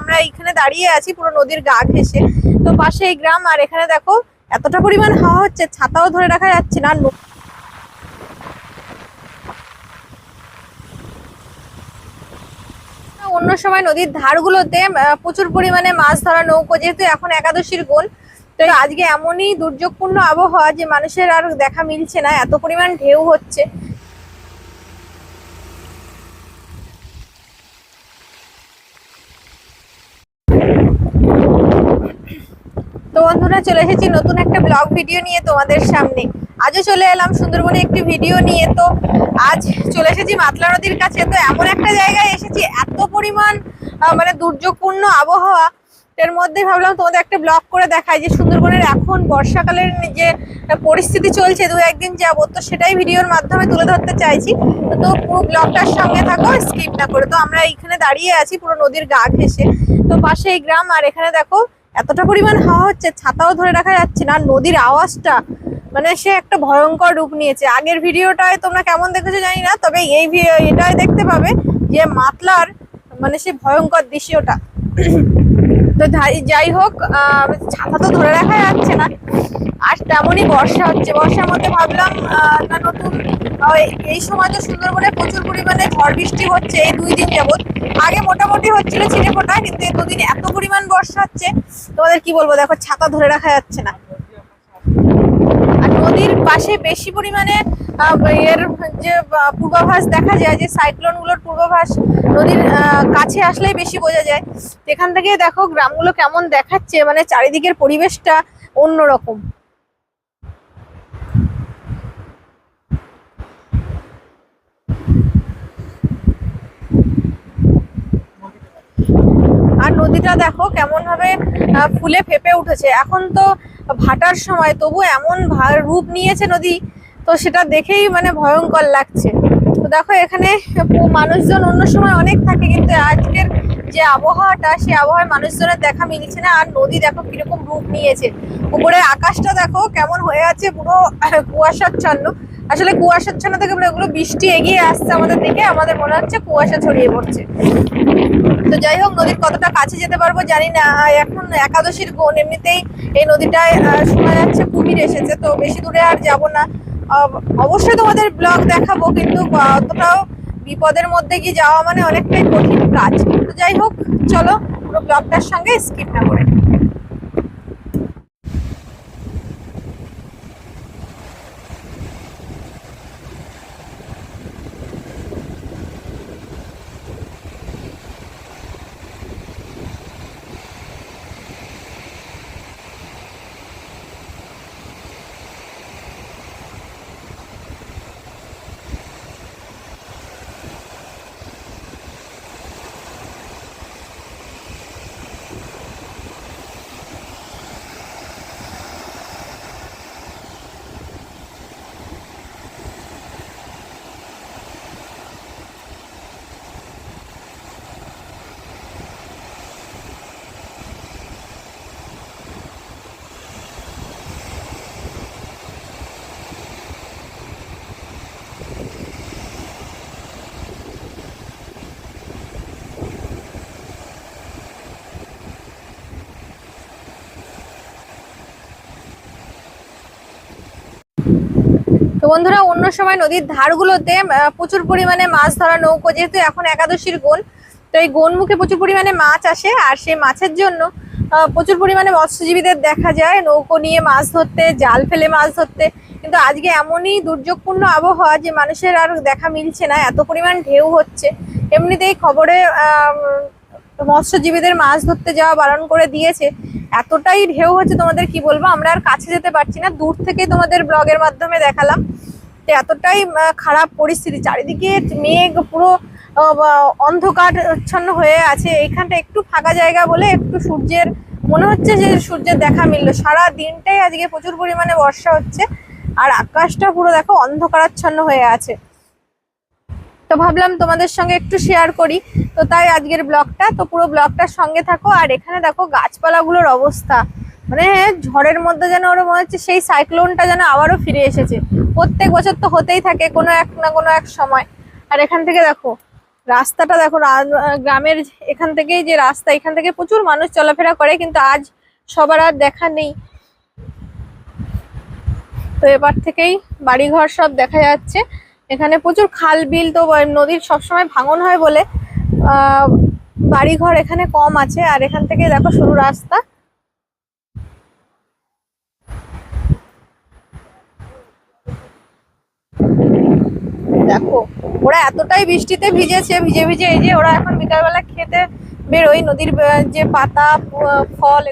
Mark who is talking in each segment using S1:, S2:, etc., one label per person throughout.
S1: আমরা এইখানে দাঁড়িয়ে আছি, পুরো নদীর গা ঘেসে তো পাশে এই গ্রাম, আর এখানে দেখো, এতটা পরিমাণ হাওয়া হচ্ছে, ছাতাও ধরে রাখা যাচ্ছে না অন্য সময় নদীর ধারগুলোতে প্রচুর পরিমাণে মাছ ধরা নৌকো, যেহেতু এখন একাদশীর গোল, তো আজকে এমনই দুর্যোগপূর্ণ আবহাওয়া যে মানুষের আর দেখা মিলছে না, এত পরিমাণ ঢেউ হচ্ছে। তো বন্ধুরা, চলে এসেছি নতুন একটা ব্লগ ভিডিও নিয়ে তোমাদের সামনে। আজও চলে এলাম সুন্দরবনে একটি ভিডিও নিয়ে। তো আজ চলে এসেছি মাতলা নদীর কাছে। তো এমন একটা জায়গায় এসেছি, এত পরিমাণ মানে দুর্যোগপূর্ণ আবহাওয়া। এর মধ্যে ভাবলাম তোমাদের একটা ব্লগ করে দেখাই যে সুন্দরবনের এখন বর্ষাকালের যে পরিস্থিতি চলছে, দু একদিন যাবত তো সেটাই ভিডিওর মাধ্যমে তুলে ধরতে চাইছি। তো পুরো ব্লগটার সঙ্গে থাকো স্কিপ না করে। তো আমরা এইখানে দাঁড়িয়ে আছি, পুরো নদীর গা ঘেসে তো পাশে এই গ্রাম, আর এখানে দেখো, এতটা পরিমাণ হাওয়া হচ্ছে, ছাতাও ধরে রাখা যাচ্ছে না নদীর আওয়াজটা মানে সে একটা ভয়ঙ্কর রূপ নিয়েছে। আগের ভিডিওটায় তোমরা কেমন দেখেছ জানি না, তবে এই এটাই দেখতে পাবে যে মাতলার মানে সে ভয়ঙ্কর দৃশ্যটা। তো যাই- হোক ছাতা তো ধরে রাখা যাচ্ছে না। আর তেমনই বর্ষা হচ্ছে। বর্ষার মধ্যে ভাবলাম না, নতুন এই- সময় তো সুন্দরবনে প্রচুর পরিমাণে ঝড় বৃষ্টি হচ্ছে এই দুই দিন যাবৎ। আগে মোটামুটি হচ্ছিল ছিটে ফোটা কিন্তু এই দুদিন এত পরিমাণ বর্ষা হচ্ছে। তোমাদের কি বলব? দেখো, ছাতা ধরে রাখা যাচ্ছে না। আর নদীর পাশে বেশি পরিমাণে এর যে পূর্বাভাস দেখা যায় যে সাইক্লোনগুলোর পূর্বাভাস নদীর কাছে আসলেই বেশি বোঝা যায়। এখান থেকে দেখো গ্রামগুলো কেমন দেখাচ্ছে মানে চারিদিকের পরিবেশটা অন্যরকম। আর নদীটা দেখো কেমন ভাবে ফুলে ফেপে উঠেছে। এখন তো ভাটার সময় তবু এমন রূপ নিয়েছে নদী, তো সেটা দেখেই মানে ভয়ঙ্কর লাগছে। তো দেখো এখানে মানুষজন অন্য সময় অনেক থাকে, কিন্তু আজকের যে আবহাওয়াটা, সেই আবহাওয়ায় মানুষজনের দেখা মিলছে না। আর নদী দেখো কীরকম রূপ নিয়েছে। উপরে আকাশটা দেখো কেমন হয়ে আছে, পুরো কুয়াশাচ্ছন্ন। আসলে কুয়াশাচ্ছন্ন থেকে ওগুলো বৃষ্টি এগিয়ে আসছে আমাদের দিকে, আমাদের মনে হচ্ছে কুয়াশা ছড়িয়ে পড়ছে। তো যাই হোক, নদীর কতটা কাছে যেতে পারব জানি না। এখন একাদশীর গোন এমনিতেই এই নদীটায় শোনা যাচ্ছে কুমির এসেছে, তো বেশি দূরে আর যাব না। অবশ্যই তোমাদের ব্লগ দেখাবো, কিন্তু অতটাও বিপদের মধ্যে গিয়ে যাওয়া মানে অনেকটাই কঠিন কাজ। তো যাই হোক, চলো পুরো ব্লগটার সঙ্গে স্কিপ না করে তো বন্ধুরা, অন্য সময় নদীর ধারগুলোতে প্রচুর পরিমাণে মাছ ধরা নৌকো যেহেতু এখন একাদশীর গোল, তো এই গোনমুখে প্রচুর পরিমাণে মাছ আসে। আর সেই মাছের জন্য প্রচুর পরিমাণে মৎস্যজীবীদের দেখা যায়, নৌকো নিয়ে মাছ ধরতে, জাল ফেলে মাছ ধরতে। কিন্তু আজকে এমনই দুর্যোগপূর্ণ আবহাওয়া যে মানুষের আর দেখা মিলছে না, এত পরিমাণ ঢেউ হচ্ছে। এমনিতেই খবরে মৎস্যজীবীদের মাছ ধরতে যাওয়া বারণ করে দিয়েছে। এতটাই ঢেউ হচ্ছে তোমাদের কি বলব? আমরা আর কাছে যেতে পারছি না। দূর থেকেই তোমাদের ব্লগের মাধ্যমে দেখালাম। তো এতটাই খারাপ পরিস্থিতি। চারিদিকে মেঘ, পুরো অন্ধকারচ্ছন্ন হয়ে আছে। এইখানটা একটু ফাঁকা জায়গা বলে একটু সূর্যের, মনে হচ্ছে যে সূর্যের দেখা মিললো। সারা দিনটাই আজকে প্রচুর পরিমাণে বর্ষা হচ্ছে। আর আকাশটা পুরো দেখো অন্ধকারাচ্ছন্ন হয়ে আছে। তো ভাবলাম তোমাদের সঙ্গে একটু শেয়ার করি। তো তাই আজকের ব্লগটা তো পুরো ব্লগটার সঙ্গে থাকো। আর এখানে দেখো গাছপালাগুলোর অবস্থা। মানে ঝড়ের মধ্যে যেন ওরা মনে হচ্ছে সেই সাইক্লোনটা যেন আবারও ফিরে এসেছে। প্রত্যেক বছর তো হতেই থাকে কোনো এক না কোনো এক সময়। আর এখান থেকে দেখো, রাস্তাটা দেখো গ্রামের এখান থেকেই যে রাস্তা, এখান থেকে প্রচুর মানুষ চলাফেরা করে, কিন্তু আজ সবার আর দেখা নেই। তো এবার থেকেই বাড়িঘর সব দেখা যাচ্ছে। এখানে প্রচুর খাল বিল তো নদীর সবসময় ভাঙন হয় বলে, আহ, বাড়িঘর এখানে কম আছে। আর এখান থেকে দেখো সরু রাস্তা। দেখো, ওরা এতটাই বৃষ্টিতে ভিজেছে, ভিজে ভিজে এই যে ওরা এখন বিকালবেলা খেতে বেরোয়, নদীর যে পাতা ফল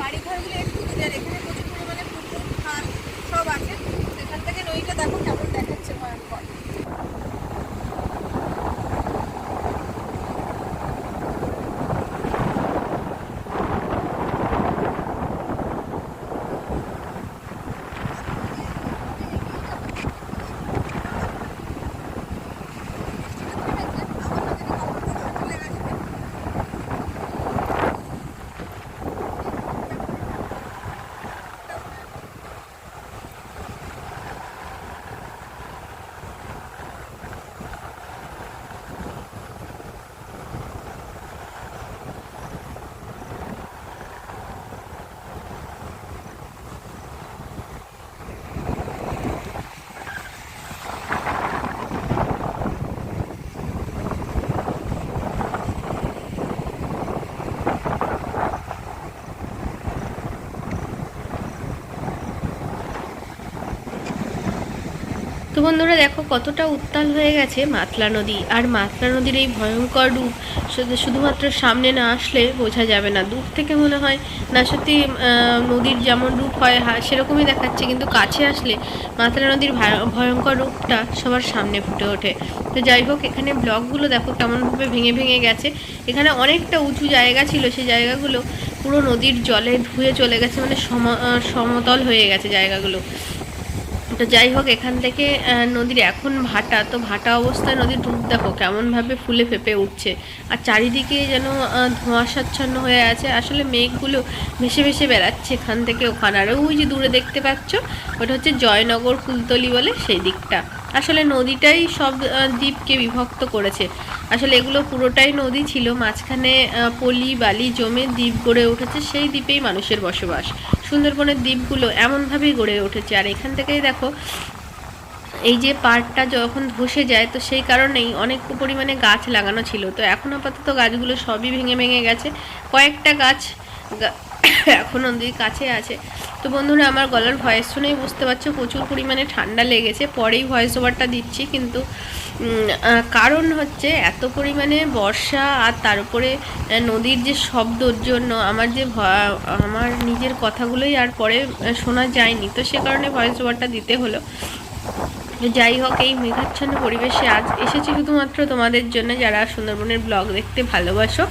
S1: বাড়িঘরগুলো একটু দূরে আর এখানে প্রচুর পরিমাণে পুকুর খাল সব আছে নদীটা দেখো কেমন দেখাচ্ছে ভয়ঙ্কর।
S2: তো বন্ধুরা দেখো কতটা উত্তাল হয়ে গেছে মাতলা নদী। আর মাতলা নদীর এই ভয়ঙ্কর রূপ শুধুমাত্র সামনে না আসলে বোঝা যাবে না। দূর থেকে মনে হয় না সত্যি নদীর যেমন রূপ হয় সেরকমই দেখাচ্ছে। কিন্তু কাছে আসলে মাতলা নদীর ভয়ঙ্কর রূপটা সবার সামনে ফুটে ওঠে। তো যাই হোক, এখানে ব্লকগুলো দেখো কেমনভাবে ভেঙে ভেঙে গেছে। এখানে অনেকটা উঁচু জায়গা ছিল সেই জায়গাগুলো পুরো নদীর জলে ধুয়ে চলে গেছে মানে সম সমতল হয়ে গেছে জায়গাগুলো। তো যাই হোক, এখান থেকে নদীর এখন ভাটা, তো ভাটা অবস্থায় নদীর ডুব দেখো কেমনভাবে ফুলে ফেপে উঠছে। আর চারিদিকে যেন ধোঁয়াশাচ্ছন্ন হয়ে আছে। আসলে মেঘগুলো ভেসে ভেসে বেড়াচ্ছে এখান থেকে ওখানে। আর ওই যে দূরে দেখতে পাচ্ছ, ওটা হচ্ছে জয়নগর, ফুলতলি বলে সেই দিকটা। আসলে নদীটাই সব দ্বীপকে বিভক্ত করেছে। আসলে এগুলো পুরোটাই নদী ছিল, মাঝখানে পলি, বালি, জমে, দ্বীপ গড়ে উঠেছে, সেই দ্বীপেই মানুষের বসবাস। সুন্দরবনের দ্বীপগুলো এমনভাবেই গড়ে উঠেছে। আর এখান থেকেই দেখো, এই যে পাড়টা যখন ধসে যায়, তো সেই কারণেই অনেক পরিমাণে গাছ লাগানো ছিল। তো এখন আপাতত গাছগুলো সবই ভেঙে ভেঙে গেছে। কয়েকটা গাছ এখন নদীর কাছে আছে। তো বন্ধুরা, আমার গলার ভয়েস শুনেই বুঝতে পারছ, প্রচুর পরিমাণে ঠান্ডা লেগেছে। পরেই ভয়েস ওভারটা দিচ্ছি, কিন্তু কারণ হচ্ছে এত পরিমাণে বর্ষা আর তার উপরে নদীর যে শব্দর জন্য আমার যে আমার নিজের কথাগুলোই আর পরে শোনা যায়নি। তো সে কারণে ভয়েস ওভারটা দিতে হলো। যাই হোক, এই মেঘাচ্ছন্ন পরিবেশে আজ এসেছি শুধুমাত্র তোমাদের জন্য, যারা সুন্দরবনের ব্লগ দেখতে ভালোবাসো,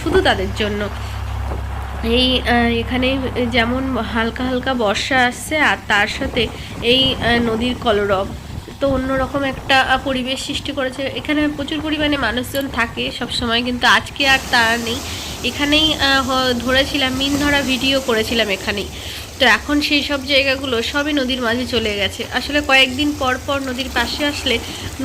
S2: শুধু তাদের জন্য। এই এখানে যেমন হালকা হালকা বর্ষা আসছে আর তার সাথে এই নদীর কলরব। তো অন্যরকম একটা পরিবেশ সৃষ্টি করেছে। এখানে প্রচুর পরিমাণে মানুষজন থাকে সব সময় কিন্তু আজকে আর তারা নেই। এখানেই ধরেছিলাম, মিন ধরা ভিডিও করেছিলাম এখানেই। তো এখন সেই সব জায়গাগুলো সবই নদীর মাঝে চলে গেছে। আসলে কয়েকদিন পর পর নদীর পাশে আসলে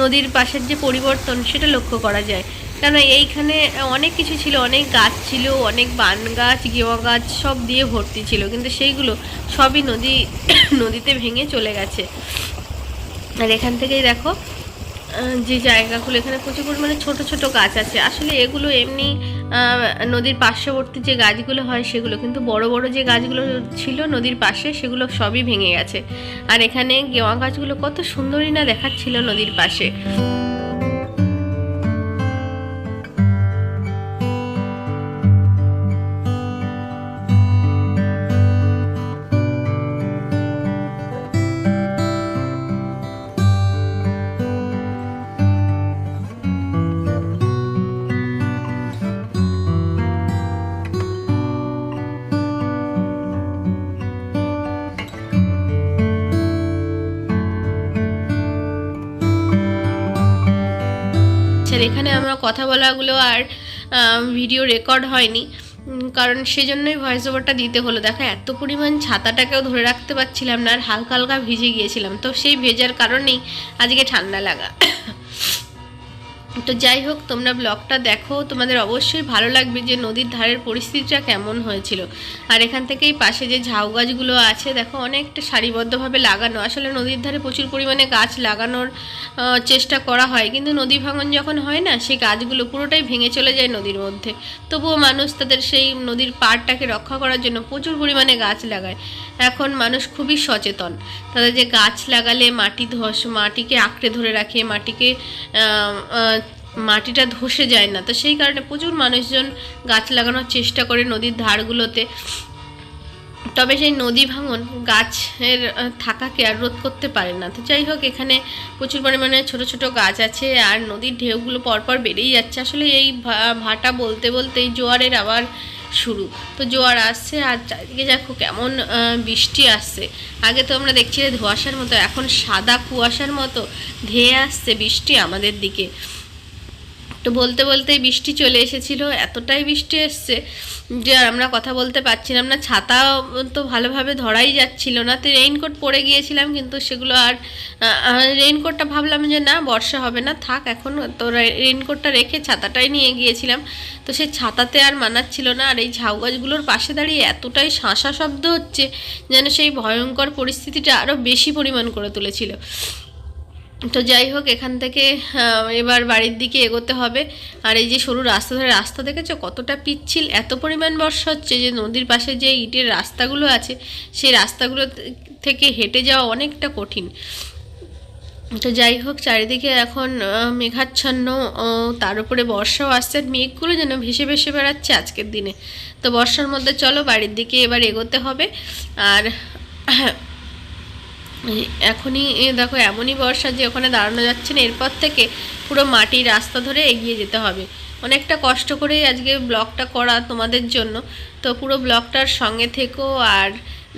S2: নদীর পাশের যে পরিবর্তন সেটা লক্ষ্য করা যায়। কেন এইখানে অনেক কিছু ছিল, অনেক গাছ ছিল, অনেক বান গাছ গেওয়া গাছ সব দিয়ে ভর্তি ছিল, কিন্তু সেইগুলো সবই নদী, নদীতে ভেঙে চলে গেছে। আর এখান থেকেই দেখো যে জায়গাগুলো, এখানে প্রচুর পরিমাণে ছোট ছোট গাছ আছে। আসলে এগুলো এমনি নদীর পার্শ্ববর্তী যে গাছগুলো হয় সেগুলো, কিন্তু বড় বড় যে গাছগুলো ছিল নদীর পাশে, সেগুলো সবই ভেঙে গেছে। আর এখানে গেওয়া গাছগুলো কত সুন্দরই না দেখাচ্ছিল নদীর পাশে। এখানে আমার কথা বলাগুলো আর ভিডিও রেকর্ড হয়নি। কারণ সেজন্যই ভয়েস ওভারটা দিতে হলো। দেখো, এত পরিমাণ ছাতাটাকেও ধরে রাখতে পারছিলাম না আর হালকা হালকা ভিজে গিয়েছিলাম। তো সেই ভেজার কারণেই আজকে ঠান্ডা লাগা। তো যাই হোক, তোমরা ব্লগটা দেখো। তোমাদের অবশ্যই ভালো লাগবে যে নদীর ধারের পরিস্থিতিটা কেমন হয়েছিল। আর এখান থেকেই পাশে যে ঝাউ গাছগুলো আছে, দেখো অনেকটা সারিবদ্ধভাবে লাগানো। আসলে নদীর ধারে প্রচুর পরিমাণে গাছ লাগানোর চেষ্টা করা হয়। কিন্তু নদী ভাঙন যখন হয় না, সেই গাছগুলো পুরোটাই ভেঙে চলে যায় নদীর মধ্যে। তবুও মানুষ তাদের সেই নদীর পাড়টাকে রক্ষা করার জন্য প্রচুর পরিমাণে গাছ লাগায়। এখন মানুষ খুবই সচেতন। তাদের যে গাছ লাগালে মাটি ধস, মাটিকে আঁকড়ে ধরে রাখে, মাটিকে মাটিটা ধসে যায় না। তো সেই কারণে প্রচুর মানুষজন গাছ লাগানোর চেষ্টা করে নদীর ধারগুলোতে। তবে সেই নদী ভাঙন গাছের থাকাকে আর রোধ করতে পারে না। তো যাই হোক, এখানে প্রচুর পরিমাণে ছোট ছোট গাছ আছে আর নদীর ঢেউগুলো পরপর বেড়েই যাচ্ছে। আসলে এই ভাটা বলতে বলতে জোয়ারের আবার শুরু। তো জোয়ার আসছে আর চারিদিকে দেখো কেমন বৃষ্টি আসছে। আগে তো আমরা দেখছিলে ধোঁয়াশার মতো, এখন সাদা কুয়াশার মতো ধেয়ে আসছে বৃষ্টি আমাদের দিকে। তো বলতে বলতে বৃষ্টি চলে এসেছিল, এতটাই বৃষ্টি এসছে যে আমরা কথা বলতে পারছিলাম না। ছাতা তো ভালোভাবে ধরাই যাচ্ছিল না। তো রেইনকোট পরে গিয়েছিলাম কিন্তু সেগুলো আর রেইনকোটটা ভাবলাম যে না, বর্ষা হবে না, থাক এখন তো রেইনকোটটা রেখে ছাতাটাই নিয়ে গিয়েছিলাম। তো সেই ছাতাতে আর মানাচ্ছিল না। আর এই ঝাউ গাছগুলোর পাশে দাঁড়িয়ে এতটাই শাঁসা শব্দ হচ্ছে যেন সেই ভয়ঙ্কর পরিস্থিতিটা আরও বেশি পরিমাণ করে তুলেছিল। তো যাই হোক, এখান থেকে এবার বাড়ির দিকে এগোতে হবে। আর এই যে সরু রাস্তা ধরে রাস্তা দেখেছ? কতটা পিচ্ছিল, এত পরিমাণ বর্ষা হচ্ছে যে নদীর পাশে যে ইটের রাস্তাগুলো আছে, সেই রাস্তাগুলো থেকে হেঁটে যাওয়া অনেকটা কঠিন। তো যাই হোক, চারিদিকে এখন মেঘাচ্ছন্ন তার উপরে বর্ষাও আসছে। মেঘগুলো যেন ভেসে ভেসে বেড়াচ্ছে আজকের দিনে। তো বর্ষার মধ্যে চলো, বাড়ির দিকে এবার এগোতে হবে। আর এখনই দেখো, এমনই বর্ষা যে ওখানে দাঁড়ানো যাচ্ছে না। এরপর থেকে পুরো মাটির রাস্তা ধরে এগিয়ে যেতে হবে। অনেকটা কষ্ট করেই আজকে ব্লগটা করা তোমাদের জন্য। তো পুরো ব্লগটার সঙ্গে থেকো আর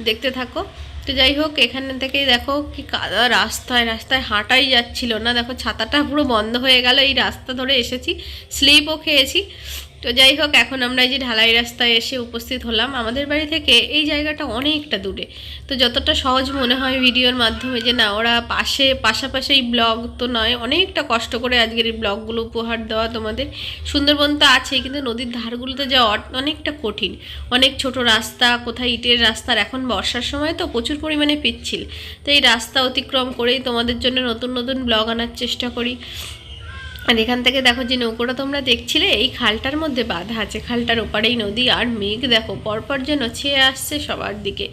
S2: দেখতে থাকো। তো যাই হোক, এখানে থেকেই দেখো কি কাদা রাস্তায় রাস্তায় হাঁটাই যাচ্ছিল না। দেখো, ছাতাটা পুরো বন্ধ হয়ে গেল। এই রাস্তা ধরে এসেছি, স্লিপও খেয়েছি। তো যাই হোক, এখন আমরা এই যে ঢালাই রাস্তায় এসে উপস্থিত হলাম। আমাদের বাড়ি থেকে এই জায়গাটা অনেকটা দূরে। তো যতটা সহজ মনে হয় ভিডিওর মাধ্যমে যে, না, ওরা পাশে, পাশাপাশি এই ব্লগ তো নয়, অনেকটা কষ্ট করে আজকের এই ব্লগগুলো উপহার দেওয়া তোমাদের। সুন্দরবন তো আছে কিন্তু নদীর ধারগুলোতে যাওয়া অনেকটা কঠিন। অনেক ছোট রাস্তা, কোথায় ইটের রাস্তার, এখন বর্ষার সময় তো প্রচুর পরিমাণে পিচ্ছিল। তো এই রাস্তা অতিক্রম করেই তোমাদের জন্য নতুন নতুন ব্লগ আনার চেষ্টা করি। আর এখান থেকে দেখো যে নৌকোটা তোমরা দেখছিলে, এই খালটার মধ্যে বাঁধা আছে। খালটার ওপারেই নদী আর মেঘ দেখো, পরপর যেন ছেয়ে আসছে সবার দিকে।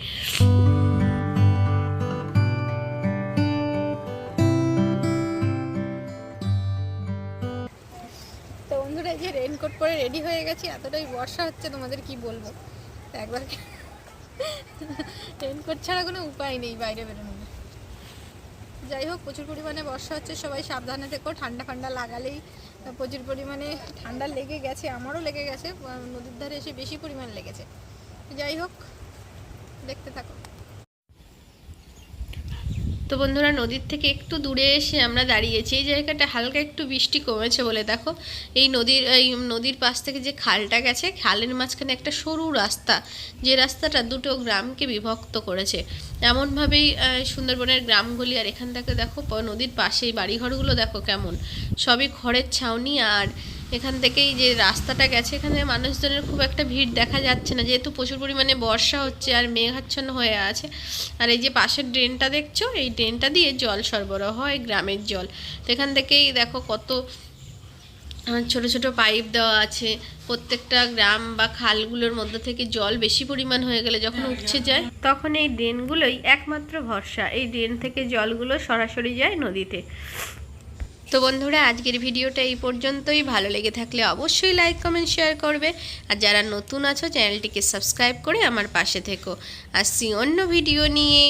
S1: তো বন্ধুরা যে রেনকোট পরে রেডি হয়ে গেছি, এতটাই বর্ষা হচ্ছে, তোমাদের কি বলব? একবার রেনকোট ছাড়া কোনো উপায় নেই বাইরে বেরোনোর। যাই হোক, প্রচুর পরিমাণে বর্ষা হচ্ছে, সবাই সাবধানে থেকো, ঠান্ডা ঠান্ডা লাগালেই প্রচুর পরিমাণে ঠান্ডা লেগে গেছে, আমারও লেগে গেছে নদীর ধারে এসে বেশি পরিমাণ লেগেছে। যাই হোক, দেখতে থাকো।
S2: তো বন্ধুরা, নদীর থেকে একটু দূরে এসে আমরা দাঁড়িয়েছি। এই জায়গাটা হালকা একটু বৃষ্টি কমেছে বলে দেখো। এই নদীর এই নদীর পাশ থেকে যে খালটা গেছে, খালের মাঝখানে একটা সরু রাস্তা, যে রাস্তাটা দুটো গ্রামকে বিভক্ত করেছে। এমনভাবেই সুন্দরবনের গ্রামগুলি আর এখান থেকে দেখো নদীর পাশেই বাড়িঘরগুলো দেখো কেমন। সবই খড়ের ছাউনি আর এখান থেকেই যে রাস্তাটা গেছে, এখানে মানুষজনের খুব একটা ভিড় দেখা যাচ্ছে না। যেহেতু প্রচুর পরিমাণে বর্ষা হচ্ছে আর মেঘাচ্ছন্ন হয়ে আছে, আর এই যে পাশের ড্রেনটা দেখছ? এই ড্রেনটা দিয়ে জল সরবরাহ হয়, গ্রামের জল। তো এখান থেকেই দেখো কত ছোট ছোট পাইপ দেওয়া আছে। প্রত্যেকটা গ্রাম বা খালগুলোর মধ্যে থেকে জল বেশি পরিমাণ হয়ে গেলে যখন উঠছে যায়, তখন এই ড্রেনগুলোই একমাত্র ভরসা। এই ড্রেন থেকে জলগুলো সরাসরি যায় নদীতে। তো বন্ধুরা, আজকের ভিডিওটা এই পর্যন্তই। ভালো লেগে থাকলে অবশ্যই লাইক কমেন্ট শেয়ার করবে। আর যারা নতুন আছো চ্যানেলটিকে সাবস্ক্রাইব করে আমার পাশে থেকো। আসছি অন্য ভিডিও নিয়ে।